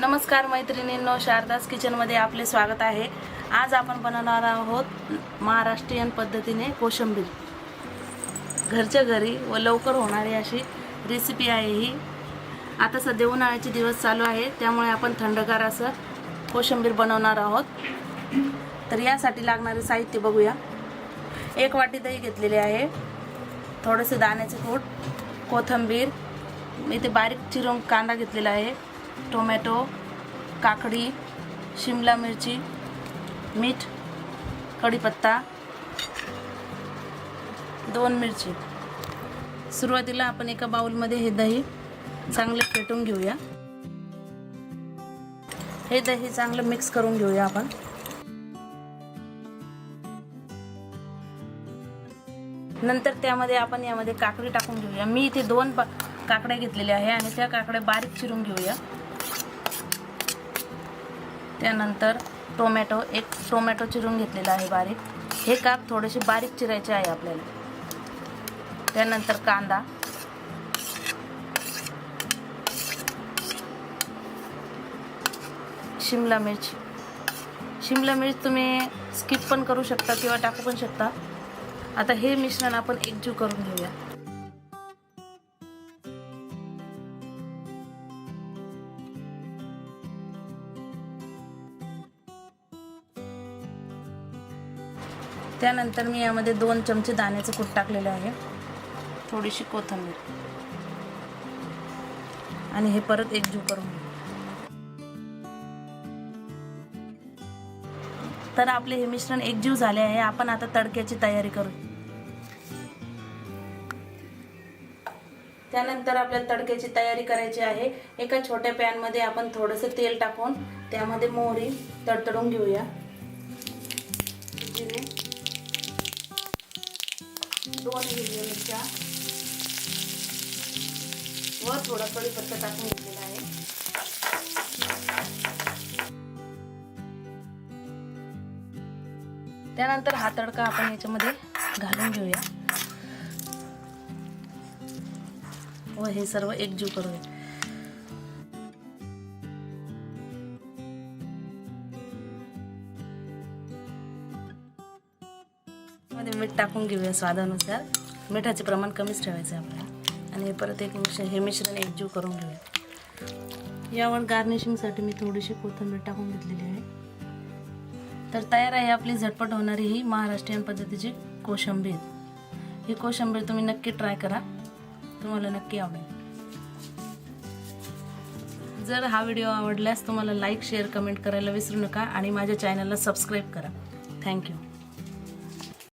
नमस्कार मैत्रिणींनो शारदास किचनमध्ये आपले स्वागत आहे. आज आपण बनवणार आहोत महाराष्ट्रीयन पद्धतीने कोशिंबीर. घरच्या घरी व लवकर होणारी अशी रेसिपी आहे ही. आता सध्या उन्हाळ्याचे दिवस चालू आहे त्यामुळे आपण थंडगार असं कोशिंबीर बनवणार आहोत. तर यासाठी लागणारे साहित्य बघूया. एक वाटी दही घेतलेली आहे. थोडेसे दाण्याचे कूट कोथिंबीर. मी इथे बारीक चिरून कांदा घेतलेला आहे टोमॅटो काकडी शिमला मिरची मीठ कढीपत्ता दोन मिरची. सुरुवातीला आपण एका बाउलमध्ये हे दही चांगले फेटून घेऊया. हे दही चांगलं मिक्स करून घेऊया आपण. नंतर त्यामध्ये आपण यामध्ये काकडी टाकून घेऊया. मी इथे दोन काकड्या घेतलेल्या आहे आणि त्या काकड्या बारीक चिरून घेऊया. त्यानंतर टोमॅटो एक टोमॅटो चिरून घेतलेला आहे बारीक. हे काप थोडेसे बारीक चिरायचे आहे आपल्याला. त्यानंतर कांदा. शिमला मिरची. शिमला मिर्च तुम्ही स्किप पण करू शकता किंवा टाकू पण शकता. आता हे मिश्रण आपण एकजीव करून घेऊया. त्यानंतर मी यामध्ये दोन चमचे दाण्याचं कूट टाकलेलं आहे. थोडीशी कोथिंबीर. आणि हे परत एकजीव करून तर आपले हे मिश्रण एकजीव झाले आहे. आपण आता तडक्याची तयारी करू. त्यानंतर आपल्याला तडक्याची तयारी करायची आहे. एका छोट्या पॅनमध्ये आपण थोडंसं तेल टाकून त्यामध्ये मोहरी तडतडून घेऊया. दोन हिरव्या मिरच्या व थोडा कढीपत्ता टाकून घेतलेला आहे. त्यानंतर हा तडका आपण याच्यामध्ये घालून घेऊया. व हे सर्व एकजीव करूया मध्ये मीठ टाकून घेऊया स्वादानुसार. मिठाचे प्रमाण कमीच ठेवायचं आहे आपल्याला. आणि हे परत एक मिश्रण हे मिश्रण एकजीव करून घेऊया. यावर गार्निशिंगसाठी मी थोडीशी कोथिंबीर टाकून घेतलेली आहे. तर तयार आहे आपली झटपट होणारी ही महाराष्ट्रीयन पद्धतीची कोशंबीर. ही कोशंबीर तुम्ही नक्की ट्राय करा. तुम्हाला नक्की आवडेल. जर हा व्हिडिओ आवडल्यास तुम्हाला लाईक शेअर कमेंट करायला विसरू नका आणि माझ्या चॅनलला सबस्क्राईब करा. थँक्यू